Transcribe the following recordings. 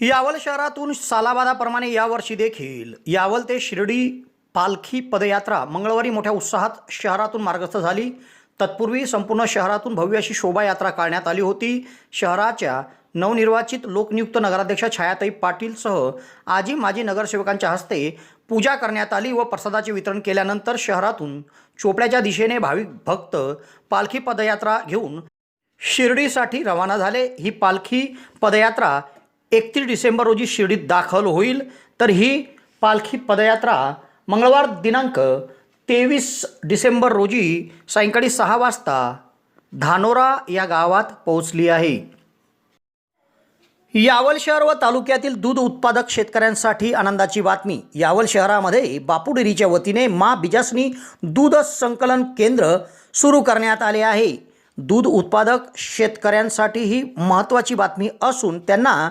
यावल शहरातून सालाबादाप्रमाणे यावर्षी देखील यावल ते शिर्डी पालखी पदयात्रा मंगळवारी मोठ्या उत्साहात शहरातून मार्गस्थ झाली. तत्पूर्वी संपूर्ण शहरातून भव्य अशी शोभायात्रा काढण्यात आली होती. शहराच्या नवनिर्वाचित लोकनियुक्त नगराध्यक्षा छायाताई पाटीलसह आजी माजी नगरसेवकांच्या हस्ते पूजा करण्यात आली व प्रसादाचे वितरण केल्यानंतर शहरातून चोपड्याच्या दिशेने भाविक भक्त पालखी पदयात्रा घेऊन शिर्डीसाठी रवाना झाले. ही पालखी पदयात्रा एकतीस डिसेंबर रोजी शिर्डीत दाखल होईल. तर ही पालखी पदयात्रा मंगळवार दिनांक तेवीस डिसेंबर रोजी सायंकाळी सहा वाजता धानोरा या गावात पोहोचली आहे. यावल शहर व तालुक्यातील दूध उत्पादक शेतकऱ्यांसाठी आनंदाची बातमी. यावल शहरामध्ये बापूडेरीच्या वतीने मा बिजासनी दूध संकलन केंद्र सुरू करण्यात आले आहे. दूध उत्पादक शेतकऱ्यांसाठी ही महत्त्वाची बातमी असून त्यांना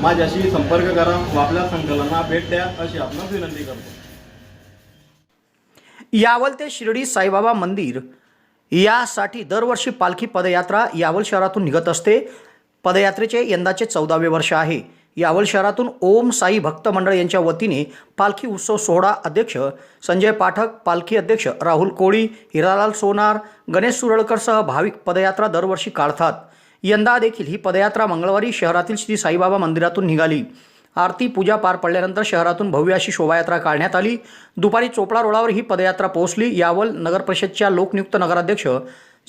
माझ्याशी संपर्क करा व आपल्या संकलनाला भेट द्या अशी आपण विनंती करतो. यावल ते शिर्डी साईबाबा मंदिर यासाठी दरवर्षी पालखी पदयात्रा यावल शहरातून निघत असते. पदयात्रेचे यंदाचे चौदावे वर्ष आहे. यावल शहरातून ओम साई भक्त मंडळ यांच्या वतीने पालखी उत्सव सोहळा अध्यक्ष संजय पाठक पालखी अध्यक्ष राहुल कोळी हिरालाल सोनार गणेश सुरळकरसह भाविक पदयात्रा दरवर्षी काढतात. यंदा देखील ही पदयात्रा मंगळवारी शहरातील श्री साईबाबा मंदिरातून निघाली. आरती पूजा पार पडल्यानंतर शहरातून भव्य अशी शोभायात्रा काढण्यात आली. दुपारी चोपडा रोडावर ही पदयात्रा पोहोचली. यावल नगर परिषदच्या लोकनियुक्त नगराध्यक्ष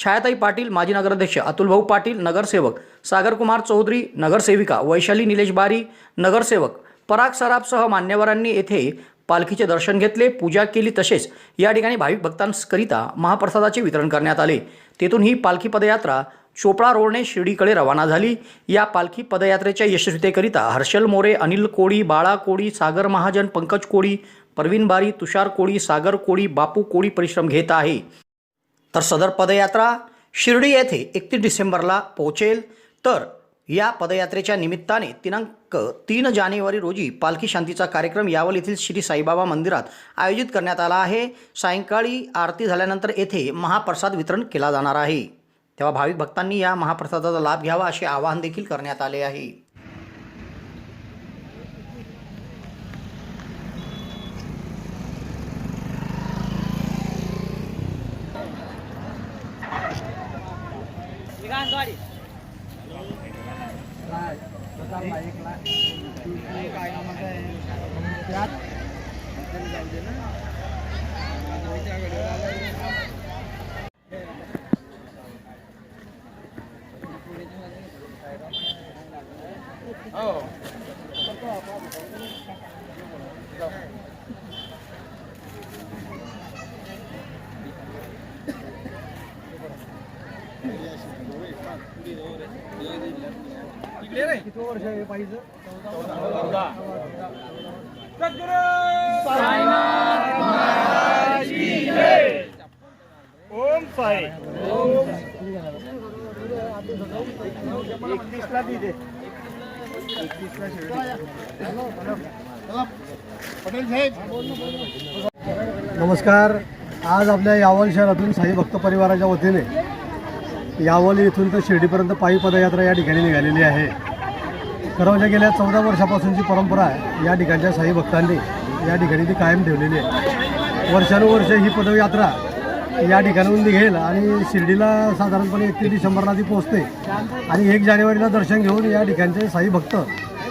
छायाताई पाटील माजी नगराध्यक्ष अतुलभाऊ पाटील नगरसेवक सागरकुमार चौधरी नगरसेविका वैशाली निलेश बारी नगरसेवक पराग सराफसह मान्यवरांनी येथे पालखीचे दर्शन घेतले. पूजा केली तसेच या ठिकाणी भाविक भक्तांकरिता महाप्रसादाचे वितरण करण्यात आले. तेथून ही पालखी पदयात्रा चोपडा रोडने शिर्डीकडे रवाना झाली. या पालखी पदयात्रेच्या यशस्वीतेकरिता हर्षल मोरे अनिल कोळी बाळा कोळी सागर महाजन पंकज कोळी परवीन बारी तुषार कोळी सागर कोळी बापू कोळी परिश्रम घेत आहे. तर सदर पदयात्रा शिर्डी येथे एकतीस डिसेंबरला पोहोचेल. तर या पदयात्रेच्या निमित्ताने दिनांक तीन जानेवारी रोजी पालखी शांतीचा कार्यक्रम यावल येथील श्री साईबाबा मंदिरात आयोजित करण्यात आला आहे. सायंकाळी आरती झाल्यानंतर येथे महाप्रसाद वितरण केला जाणार आहे. तेव्हा भाविक भक्तांनी या महाप्रसादाचा लाभ घ्यावा असे आवाहन देखील करण्यात आले आहे. ओम साई. एकतीसला नमस्कार. आज आपल्या यावल शहरातून साई भक्त परिवाराच्या वतीने यावल येथून तर शिर्डीपर्यंत पायी पदयात्रा या ठिकाणी निघालेली आहे. खरं म्हणजे गेल्या चौदा वर्षापासूनची परंपरा या ठिकाणच्या साई भक्तांनी या ठिकाणी ती कायम ठेवलेली आहे. वर्षानुवर्ष ही पदयात्रा या ठिकाणाहून निघेल आणि शिर्डीला साधारणपणे एकतीस डिसेंबरला ती पोहोचते. आणि एक जानेवारीला दर्शन घेऊन या ठिकाणचे साई भक्त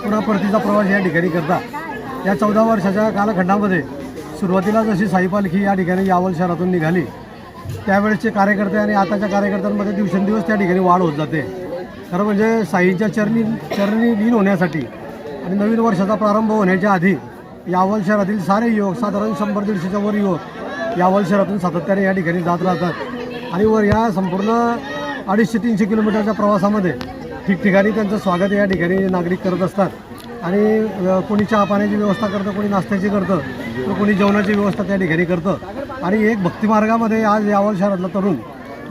पुन्हा परतीचा प्रवास या ठिकाणी करतात. या चौदा वर्षाच्या कालखंडामध्ये सुरुवातीला जशी साई पालखी या ठिकाणी यावल शहरातून निघाली त्यावेळेसचे कार्यकर्ते आणि आताच्या कार्यकर्त्यांमध्ये दिवसेंदिवस त्या ठिकाणी वाढ होत जाते. खरं म्हणजे साईंच्या चरणी चरणी लीन होण्यासाठी आणि नवीन वर्षाचा प्रारंभ होण्याच्या आधी यावल शहरातील सारे युवक साधारण शंभर दीडशेच्या वर युवक यावल शहरातून सातत्याने या ठिकाणी जात राहतात. आणि वर या संपूर्ण अडीचशे तीनशे किलोमीटरच्या प्रवासामध्ये ठिकठिकाणी त्यांचं स्वागत या ठिकाणी नागरिक करत असतात. आणि कोणी चहा पाण्याची व्यवस्था करतं कोणी नाश्त्याची करतं तर कोणी जेवणाची व्यवस्था त्या ठिकाणी करतं. आणि एक भक्तिमार्गामध्ये आज यावल शहरातला तरुण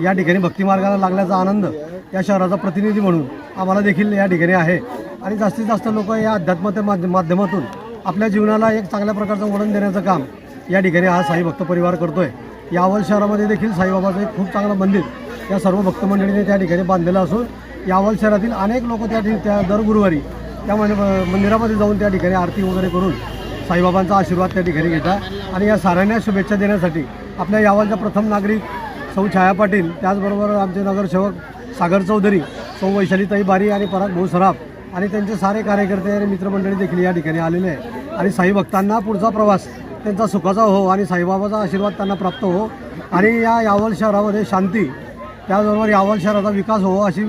या ठिकाणी भक्तिमार्गाला लागल्याचा आनंद या शहराचा प्रतिनिधी म्हणून आम्हाला देखील या ठिकाणी आहे. आणि जास्तीत जास्त लोक या अध्यात्माच्या माध्यमातून आपल्या जीवनाला एक चांगल्या प्रकारचं वळण देण्याचं काम या ठिकाणी हा साई भक्त परिवार करतो आहे यावल शहरामध्ये देखील साईबाबाचं एक खूप चांगलं मंदिर या सर्व भक्त मंडळीने त्या ठिकाणी बांधलेलं असून यावल शहरातील अनेक लोक त्या ठिकाणी त्या दर गुरुवारी त्या मंदिरामध्ये जाऊन त्या ठिकाणी आरती वगैरे करून साईबाबांचा आशीर्वाद त्या ठिकाणी घेतात आणि या साऱ्यांना शुभेच्छा देण्यासाठी आपल्या यावलच्या प्रथम नागरिक सौ छाया पाटील त्याचबरोबर आमचे नगरसेवक सागर चौधरी सौ वैशालीताई बारी आणि पराग भाऊ सराफ आणि त्यांचे सारे कार्यकर्ते आणि मित्रमंडळी देखील या ठिकाणी आलेले आहे आणि साई भक्तांना पुढचा प्रवास त्यांचा सुखाचा हो आणि साईबाबाचा आशीर्वाद त्यांना प्राप्त हो. आणि या यावल शहरामध्ये शांती त्याचबरोबर यावल शहराचा विकास हो अशी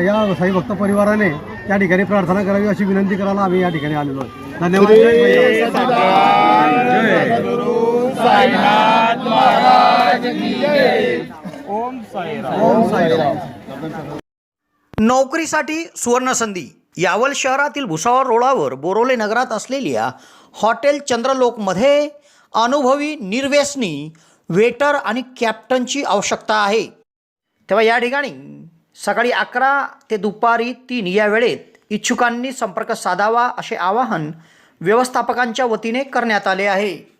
या साई भक्त परिवाराने या ठिकाणी प्रार्थना करावी अशी विनंती करायला आम्ही या ठिकाणी आलेलो आहे. धन्यवाद. जय भैया. साईनाथ महाराज की जय. ओम साई ओम साईराम. नोकरीसाठी सुवर्णसंधी. यावल शहरातील भुसावळ रोडावर बोरोले नगरात असलेल्या हॉटेल चंद्रलोकमध्ये अनुभवी निर्व्यसनी वेटर आणि कॅप्टनची आवश्यकता आहे. तेव्हा या ठिकाणी सकाळी अकरा ते दुपारी तीन या वेळेत इच्छुकांनी संपर्क साधावा असे आवाहन व्यवस्थापकांच्या वतीने करण्यात आले आहे.